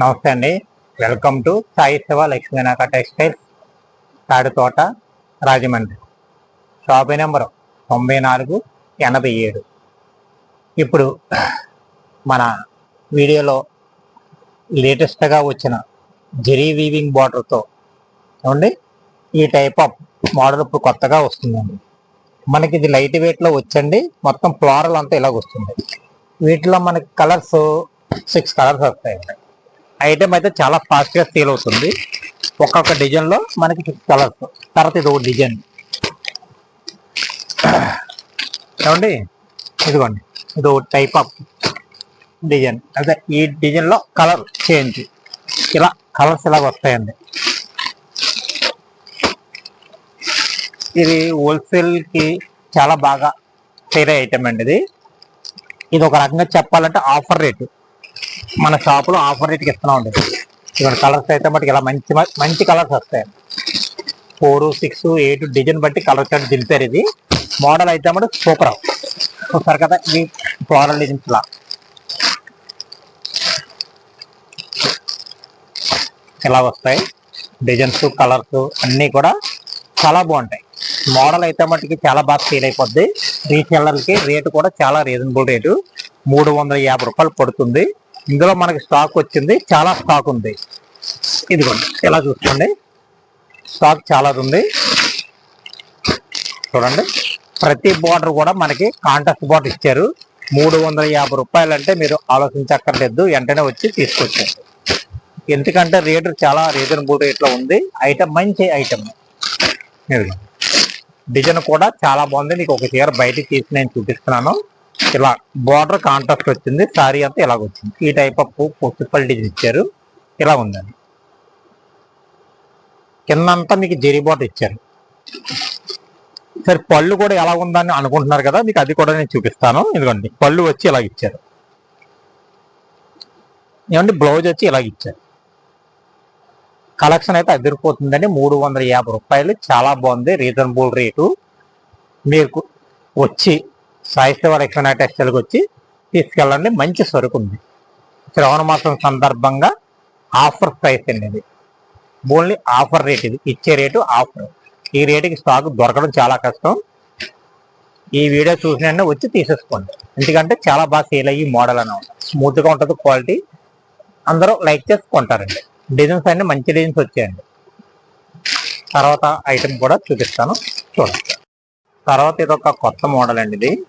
నమస్తే అండి. Welcome to Sai Shiva లక్ష్మీనాక textiles Taditota Rajahmundry. Shop number తొంభై నాలుగు ఎనభై ఏడు. ఇప్పుడు మన వీడియోలో లేటెస్ట్గా వచ్చిన జెరీ వీవింగ్ బార్డర్తో చూడండి ఈ టైప్ ఆఫ్ మోడల్ ఇప్పుడు కొత్తగా వస్తుందండి. మనకి ఇది లైట్ వెయిట్లో వచ్చండి. మొత్తం ఫ్లోరల్ అంతా ఇలాగ వస్తుంది. వీటిలో మనకి కలర్స్ సిక్స్ కలర్స్ వస్తాయండి. ఐటమ్ అయితే చాలా ఫాస్ట్గా సేల్ అవుతుంది. ఒక్కొక్క డిజైన్లో మనకి సిక్స్ కలర్స్ తర్వాత ఇది ఒక డిజైన్ ఏమండి? ఇదిగోండి. ఇది ఒక టైప్ ఆఫ్ డిజైన్ అదే ఈ డిజైన్లో కలర్ చేంజ్ ఇలా కలర్స్ ఇలా వస్తాయండి. ఇది హోల్సేల్కి చాలా బాగా సేల్ ఐటమ్ అండి ఇది. ఇది ఒక రకంగా చెప్పాలంటే ఆఫర్ రేటు మన షాపులో ఆఫర్ రేట్కి ఇస్తున్నాం అండి. ఇక్కడ కలర్స్ అయితే మటుకు ఇలా మంచి మంచి కలర్స్ వస్తాయి. ఫోర్ సిక్స్ ఎయిట్ డిజైన్ బట్టి కలర్ చార్ట్ దింపారు ఇది. మోడల్ అయితే మటుకు సూపర్ ఒకసారి కదా ఇది ఫ్లోరల్ డిజైన్స్ లా. ఇలా వస్తాయి. డిజైన్స్ కలర్స్ అన్నీ కూడా చాలా బాగుంటాయి. మోడల్ అయితే మటుకి చాలా బాగా సేల్ అయిపోద్ది. రీసెల్లర్కి రేటు కూడా చాలా రీజనబుల్ రేటు మూడు వందల యాభై రూపాయలు పడుతుంది. ఇందులో మనకి స్టాక్ వచ్చింది చాలా స్టాక్ ఉంది. ఇదిగోండి ఇలా చూసుకోండి. స్టాక్ చాలా ఉంది. చూడండి ప్రతి బార్డర్ కూడా మనకి కాంటాక్ట్ బార్డర్ ఇచ్చారు. మూడు వందల యాభై రూపాయలు అంటే మీరు ఆలోచించక్కర్లేదు వెంటనే వచ్చి తీసుకొచ్చారు ఎందుకంటే రేటు చాలా రీజనబుల్ రేట్లో ఉంది. ఐటమ్ మంచి ఐటమ్ డిజైన్ కూడా చాలా బాగుంది. నీకు ఒక చీర బయటికి తీసి నేను చూపిస్తున్నాను. ఇలా బార్డర్ కాంట్రాస్ట్ వచ్చింది సారీ అంతా ఇలాగ వచ్చింది ఈ టైప్ ఆఫ్ పొసిపల్ డిజైన్ ఇచ్చారు. ఇలా ఉందండి. కిందంతా మీకు జెరీ బార్డర్ ఇచ్చారు. సరే పళ్ళు కూడా ఎలా ఉందని అనుకుంటున్నారు కదా మీకు అది కూడా నేను చూపిస్తాను. ఇదిగోండి పళ్ళు వచ్చి ఇలాగ ఇచ్చారు. ఏమండి బ్లౌజ్ వచ్చి ఇలాగ ఇచ్చారు. కలెక్షన్ అయితే అదిరిపోతుందండి. మూడు వందల యాభై రూపాయలు. చాలా బాగుంది. రీజనబుల్ రేటు మీకు వచ్చి సాయి రక్షణ టెక్స్టైల్కి వచ్చి తీసుకెళ్ళండి. మంచి సరుకు ఉంది. శ్రవణ మాసం సందర్భంగా ఆఫర్ ప్రైస్ అండి ఇది. ఓన్లీ ఆఫర్ రేట్ ఇది. ఇచ్చే రేటు ఆఫర్. ఈ రేటుకి స్టాక్ దొరకడం చాలా కష్టం. ఈ వీడియో చూసిన వచ్చి తీసేసుకోండి. ఎందుకంటే చాలా బాగా సేల్ అయ్యి మోడల్ అనమాట. స్మూత్గా ఉంటుంది క్వాలిటీ. అందరూ లైక్ చేసుకుంటారండి. డిజైన్స్ అన్ని మంచి డిజైన్స్ వచ్చాయండి. తర్వాత ఐటెం కూడా చూపిస్తాను. చూడండి. తర్వాత ఇది ఒక కొత్త మోడల్ అండి ఇది.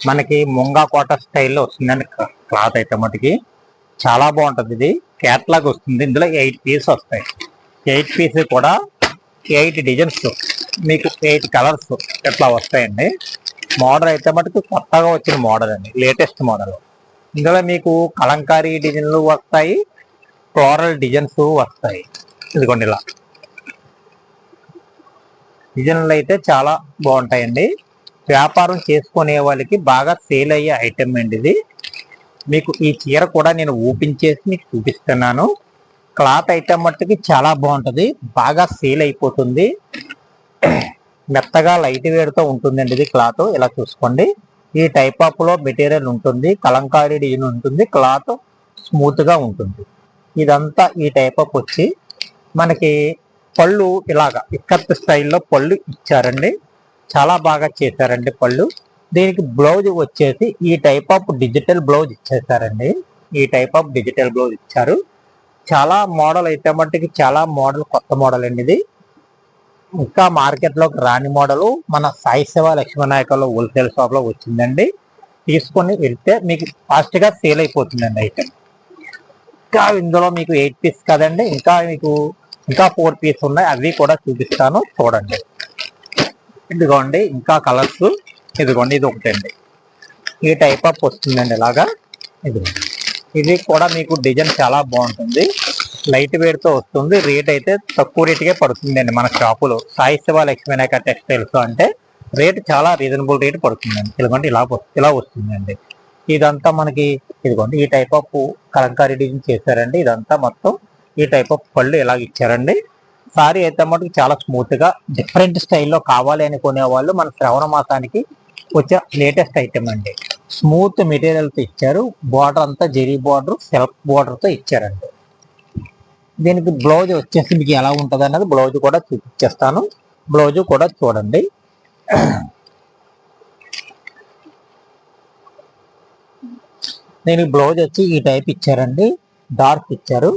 మనకి ముంగా కోట స్టైల్లో వస్తుందండి. క్లాత్ అయితే మటుకి. చాలా బాగుంటుంది ఇది. క్యాట్లాగ్ వస్తుంది. ఇందులో ఎయిట్ పీస్ వస్తాయి. ఎయిట్ పీస్ కూడా ఎయిట్ డిజైన్స్ మీకు ఎయిట్ కలర్స్ ఇట్లా వస్తాయండి? మోడల్ అయితే మటుకు కొత్తగా వచ్చిన మోడల్ అండి. లేటెస్ట్ మోడల్ ఇందులో మీకు కలంకారీ డిజైన్లు వస్తాయి. ఫ్లోరల్ డిజైన్స్ వస్తాయి. ఇదిగోండి ఇలా. డిజైన్లు అయితే చాలా బాగుంటాయండి. వ్యాపారం చేసుకునే వాళ్ళకి బాగా సేల్ అయ్యే ఐటమ్ అండి ఇది. మీకు ఈ చీర కూడా నేను ఓపెన్ చేసి మీకు చూపిస్తున్నాను. క్లాత్ ఐటమ్ మట్టుకి చాలా బాగుంటుంది. బాగా సేల్ అయిపోతుంది. మెత్తగా లైట్ వేడితో ఉంటుందండి ఇది క్లాత్ ఇలా చూసుకోండి. ఈ టైప్ ఆఫ్లో మెటీరియల్ ఉంటుంది. కలంకారీ డిజైన్ ఉంటుంది. క్లాత్ స్మూత్గా ఉంటుంది. ఇదంతా ఈ టైప్ ఆఫ్ వచ్చి మనకి పళ్ళు ఇలాగా ఇక్కత్ స్టైల్లో పళ్ళు ఇచ్చారండి. చాలా బాగా చేశారండి పళ్ళు. దీనికి బ్లౌజ్ వచ్చేసి ఈ టైప్ ఆఫ్ డిజిటల్ బ్లౌజ్ ఇచ్చేసారండి. ఈ టైప్ ఆఫ్ డిజిటల్ బ్లౌజ్ ఇచ్చారు. చాలా మోడల్ అయితే మట్టుకి చాలా మోడల్ కొత్త మోడల్ అండి ఇది. ఇంకా మార్కెట్లోకి రాని మోడల్ మన సాయి సేవ లక్ష్మీనాయకలో హోల్సేల్ షాప్లో వచ్చిందండి. తీసుకొని వెళ్తే మీకు ఫాస్ట్గా సేల్ అయిపోతుందండి ఐటమ్. ఇంకా ఇందులో మీకు ఎయిట్ పీస్ కదండి ఇంకా మీకు ఇంకా ఫోర్ పీస్ ఉన్నాయి అవి కూడా చూపిస్తాను. చూడండి. ఇదిగోండి ఇంకా కలర్స్ ఇదిగోండి ఇది ఒకటండి. ఈ టైప్ ఆఫ్ వస్తుందండి ఇలాగా. ఇదిగోండి ఇది కూడా మీకు డిజైన్ చాలా బాగుంటుంది. లైట్ వేర్తో వస్తుంది. రేట్ అయితే తక్కువ రేటుకే పడుతుందండి మన షాపులో సాయి శివ లక్ష్మీనాయక టెక్స్టైల్స్ అంటే రేట్ చాలా రీజనబుల్ రేట్ పడుతుందండి. ఎందుకంటే ఇలా ఇలా వస్తుందండి. ఇదంతా మనకి ఇదిగోండి ఈ టైప్ ఆఫ్ కలంకారీ డిజైన్ చేశారండి. ఇదంతా మొత్తం ఈ టైప్ ఆఫ్ పళ్ళు ఇలాగ ఇచ్చారండి. సారీ అయితే మటుకు చాలా స్మూత్గా డిఫరెంట్ స్టైల్లో కావాలి అనుకునే వాళ్ళు మన శ్రవణ మాసానికి వచ్చే లేటెస్ట్ ఐటమ్ అండి. స్మూత్ మెటీరియల్తో ఇచ్చారు. బార్డర్ అంతా జెరీ బార్డర్ సెల్ఫ్ బార్డర్తో ఇచ్చారండి. దీనికి బ్లౌజ్ వచ్చేసి మీకు ఎలా ఉంటుంది అన్నది బ్లౌజ్ కూడా చూపించేస్తాను బ్లౌజ్ కూడా చూడండి. దీనికి బ్లౌజ్ వచ్చి ఈ టైప్ ఇచ్చారండి. డార్క్ ఇచ్చారు.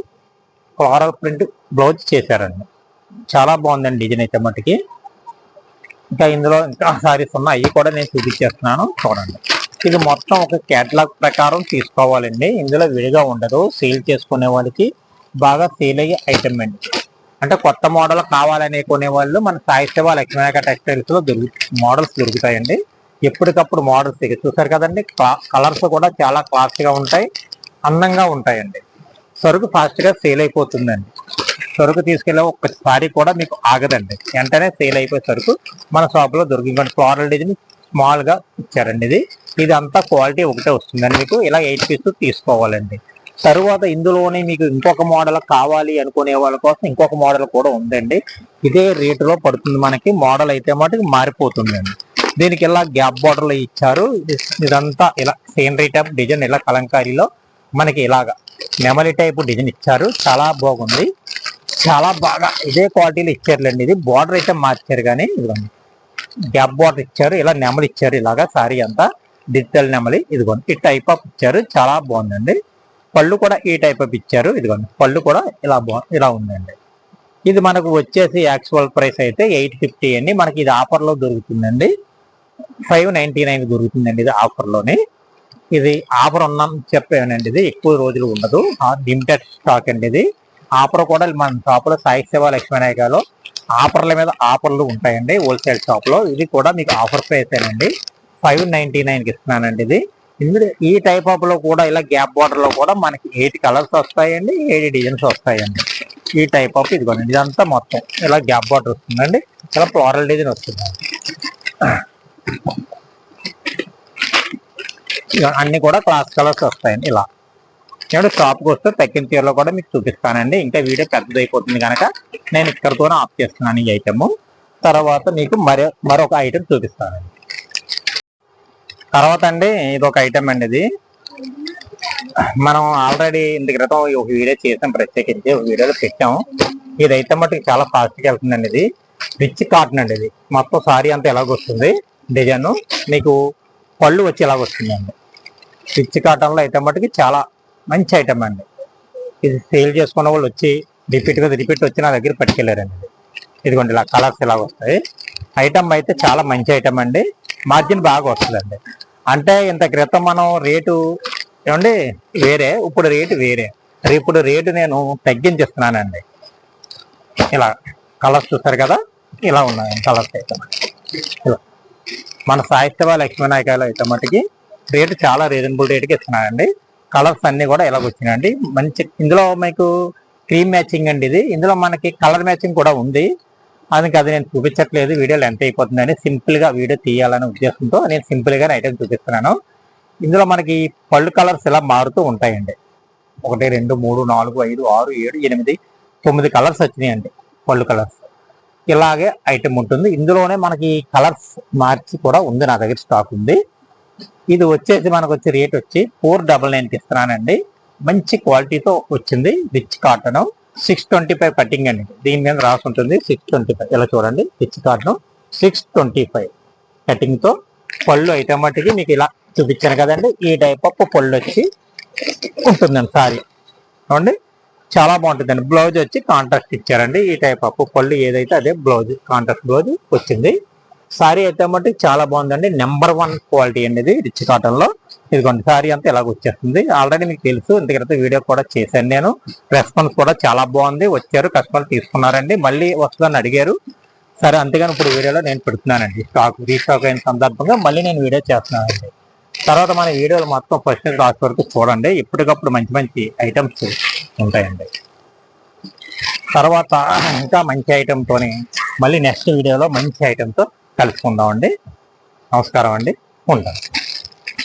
ఫ్లారల్ ప్రింట్ బ్లౌజ్ చేశారండి. చాలా బాగుందండి డిజైన్ అయితే మటుకి. ఇంకా ఇందులో ఇంకా సారీస్ ఉన్నాయి అవి కూడా నేను చూపించేస్తున్నాను చూడండి. ఇది మొత్తం ఒక కేటలాగ్ ప్రకారం తీసుకోవాలండి. ఇందులో విడిగా ఉండదు సేల్ చేసుకునే వాళ్ళకి బాగా సేల్ అయ్యే ఐటమ్ అండి. అంటే కొత్త మోడల్ కావాలనే కొనేవాళ్ళు మన సాహిత్య లక్ష్మీనాయక టెక్స్టైల్స్లో దొరుకు మోడల్స్ దొరుకుతాయండి. ఎప్పటికప్పుడు మోడల్స్ చూసారు కదండి కలర్స్ కూడా చాలా క్లాస్గా ఉంటాయి అందంగా ఉంటాయండి. సరుకు ఫాస్ట్గా సేల్ అయిపోతుందండి. సరుకు తీసుకెళ్ళే ఒక్కసారి కూడా మీకు ఆగదండి. వెంటనే సేల్ అయిపోయే సరుకు మన షాప్లో దొరికిందండి. దొరికి ఫ్లోరల్ డిజైన్ స్మాల్గా ఇచ్చారండి ఇది. ఇది అంతా క్వాలిటీ ఒకటే వస్తుందండి మీకు. ఇలా ఎయిట్ పీస్ తీసుకోవాలండి. తరువాత ఇందులోనే మీకు ఇంకొక మోడల్ కావాలి అనుకునే వాళ్ళ కోసం ఇంకొక మోడల్ కూడా ఉందండి. ఇదే రేటులో పడుతుంది మనకి. మోడల్ అయితే మటుకు మారిపోతుందండి. దీనికి ఇలా గ్యాప్ బార్డర్లు ఇచ్చారు. ఇదంతా ఇలా సీనరీ టైప్ డిజైన్ ఇలా కలంకారీలో మనకి ఇలాగా నెమలి టైప్ డిజైన్ ఇచ్చారు. చాలా బాగుంది. చాలా బాగా ఇదే క్వాలిటీలో ఇచ్చారులేండి. ఇది బార్డర్ అయితే మార్చారు కానీ ఇదిగోండి. గ్యాప్ బార్డర్ ఇచ్చారు ఇలా నెమలి ఇచ్చారు ఇలాగా సారీ అంతా. డిజిటల్ నెమలి ఇదిగోండి. ఈ టైప్ ఆఫ్ ఇచ్చారు చాలా బాగుందండి. పళ్ళు కూడా ఈ టైప్ ఆఫ్ ఇచ్చారు ఇదిగోండి. పళ్ళు కూడా ఇలా ఇలా ఉందండి. ఇది మనకు వచ్చేసి యాక్చువల్ ప్రైస్ అయితే ఎయిట్ ఫిఫ్టీ అండి. మనకి ఇది ఆఫర్లో దొరుకుతుందండి. ఫైవ్ నైంటీ నైన్ దొరుకుతుందండి ఇది ఆఫర్లోని. ఇది ఆఫర్ ఉన్నాం చెప్పానండి ఇది ఎక్కువ రోజులు ఉండదు. లిమిటెడ్ స్టాక్ అండి ఇది. ఆఫర్ కూడా మన షాప్లో సాయి శివ లక్ష్మీనాయకలో ఆఫర్ల మీద ఆఫర్లు ఉంటాయండి హోల్సేల్ షాప్లో ఇది కూడా మీకు ఆఫర్ ప్రైస్ ఫైవ్ నైన్టీ నైన్కి ఇస్తున్నానండి ఇది. ఇందులో ఈ టైప్ ఆఫ్లో కూడా ఇలా గ్యాప్ బార్డర్లో కూడా మనకి ఎయిట్ కలర్స్ వస్తాయండి ఎయిట్ డిజైన్స్ వస్తాయండి. ఈ టైప్ ఆఫ్ ఇదిగోండి ఇదంతా మొత్తం ఇలా గ్యాప్ బార్డర్ వస్తుందండి. ఇలా ఫ్లోరల్ డిజైన్ వస్తుందండి అన్ని కూడా క్లాస్ కలర్స్ వస్తాయండి ఇలా. నేను షాప్కి వస్తే తగ్గిన చీరలో కూడా మీకు చూపిస్తానండి. ఇంకా వీడియో పెద్దది అయిపోతుంది కనుక నేను ఇక్కడితోనే ఆఫ్ చేస్తున్నాను ఈ ఐటమ్ తర్వాత మీకు మరో మరొక ఐటమ్ చూపిస్తానండి. తర్వాత అండి ఇది ఒక ఐటమ్ అండి ఇది. మనం ఆల్రెడీ ఇంత క్రితం ఒక వీడియో చేసాం ప్రత్యేకించి ఒక వీడియోలో పెట్టాము ఇది అయితే మటుకు చాలా ఫాస్ట్గా వెళ్తుందండి ఇది. రిచ్ కాటన్ అండి ఇది. మొత్తం సారీ అంతా ఎలాగొస్తుంది డిజైన్ మీకు పళ్ళు వచ్చి ఎలాగొస్తుందండి రిచ్ కాటన్లో అయితే మటుకు చాలా మంచి ఐటమ్ అండి. ఇది సేల్ చేసుకున్న వాళ్ళు వచ్చి రిపీట్గా రిపీట్ వచ్చి నా దగ్గర పట్టుకెళ్ళారండి. ఇదిగోండి ఇలా కలర్స్ ఇలా వస్తాయి. ఐటమ్ అయితే చాలా మంచి ఐటమ్ అండి. మార్జిన్ బాగా వస్తుందండి. అంటే ఇంత క్రితం మనం రేటు ఏమండి? వేరే ఇప్పుడు రేటు వేరే. ఇప్పుడు రేటు నేను తగ్గించిస్తున్నానండి. ఇలా కలర్స్ చూస్తారు కదా? ఇలా ఉన్నాయి కలర్స్ అయితే. ఇలా. మన సాహిత్య లక్ష్మీనాయకాయలు అయితే మటుకి రేటు చాలా రీజనబుల్ రేటుకి ఇస్తున్నానండి కలర్స్ అన్ని కూడా ఇలాగ వచ్చినాయండి. మంచి ఇందులో మీకు క్రీమ్ మ్యాచింగ్ అండి ఇది. ఇందులో మనకి కలర్ మ్యాచింగ్ కూడా ఉంది. అందుకే అది నేను చూపించట్లేదు. వీడియో లెంత్ అయిపోతుందని సింపుల్గా వీడియో తీయాలనే ఉద్దేశంతో నేను సింపుల్గానే ఐటమ్ చూపిస్తున్నాను. ఇందులో మనకి పళ్ళు కలర్స్ ఇలా మారుతూ ఉంటాయండి. ఒకటి రెండు మూడు నాలుగు ఐదు ఆరు ఏడు ఎనిమిది తొమ్మిది కలర్స్ వచ్చినాయండి పళ్ళు కలర్స్ ఇలాగే ఐటమ్ ఉంటుంది. ఇందులోనే మనకి కలర్స్ మార్చి కూడా ఉంది నా దగ్గర స్టాక్ ఉంది. ఇది వచ్చేసి మనకు వచ్చే రేట్ వచ్చి ఫోర్ డబల్ నైన్కి ఇస్తున్నానండి. మంచి క్వాలిటీతో వచ్చింది. Rich cotton six twenty five cutting అండి. దీని మీద రాసి ఉంటుంది. సిక్స్ ట్వంటీ ఫైవ్ ఇలా చూడండి. Rich cotton six twenty five కటింగ్తో పళ్ళు అయితే మట్టుకి మీకు ఇలా చూపించాను కదండి. ఈ టైప్ ఆఫ్ పళ్ళు వచ్చి ఉంటుందండి సారీ. చూడండి. చాలా బాగుంటుందండి. బ్లౌజ్ వచ్చి కాంట్రాక్ట్ ఇచ్చారండి. ఈ టైప్ ఆఫ్ పళ్ళు ఏదైతే అదే బ్లౌజ్ కాంట్రాక్ట్ బ్లౌజ్ వచ్చింది. సారీ అయితే మట్టి చాలా బాగుందండి. నెంబర్ వన్ క్వాలిటీ అండి ఇది రిచ్ కాటన్లో ఇదిగోండి సారీ అంతా ఇలాగ వచ్చేస్తుంది. ఆల్రెడీ మీకు తెలుసు ఇంతకైతే వీడియో కూడా చేశాను నేను. రెస్పాన్స్ కూడా చాలా బాగుంది. వచ్చారు కస్టమర్ తీసుకున్నారండి. మళ్ళీ వస్తుందని అడిగారు. సరే అంతేగాని ఇప్పుడు వీడియోలో నేను పెడుతున్నానండి. స్టాక్ రీస్టాక్ అయిన సందర్భంగా మళ్ళీ నేను వీడియో చేస్తున్నానండి. తర్వాత మన వీడియోలు మొత్తం ఫస్ట్ నుంచి లాస్ట్ వరకు చూడండి. ఎప్పటికప్పుడు మంచి మంచి ఐటమ్స్ ఉంటాయండి. తర్వాత ఇంకా మంచి ఐటెంతోని మళ్ళీ నెక్స్ట్ వీడియోలో మంచి ఐటెంతో కలుసుకుందామండి. నమస్కారం అండి ఉంటాను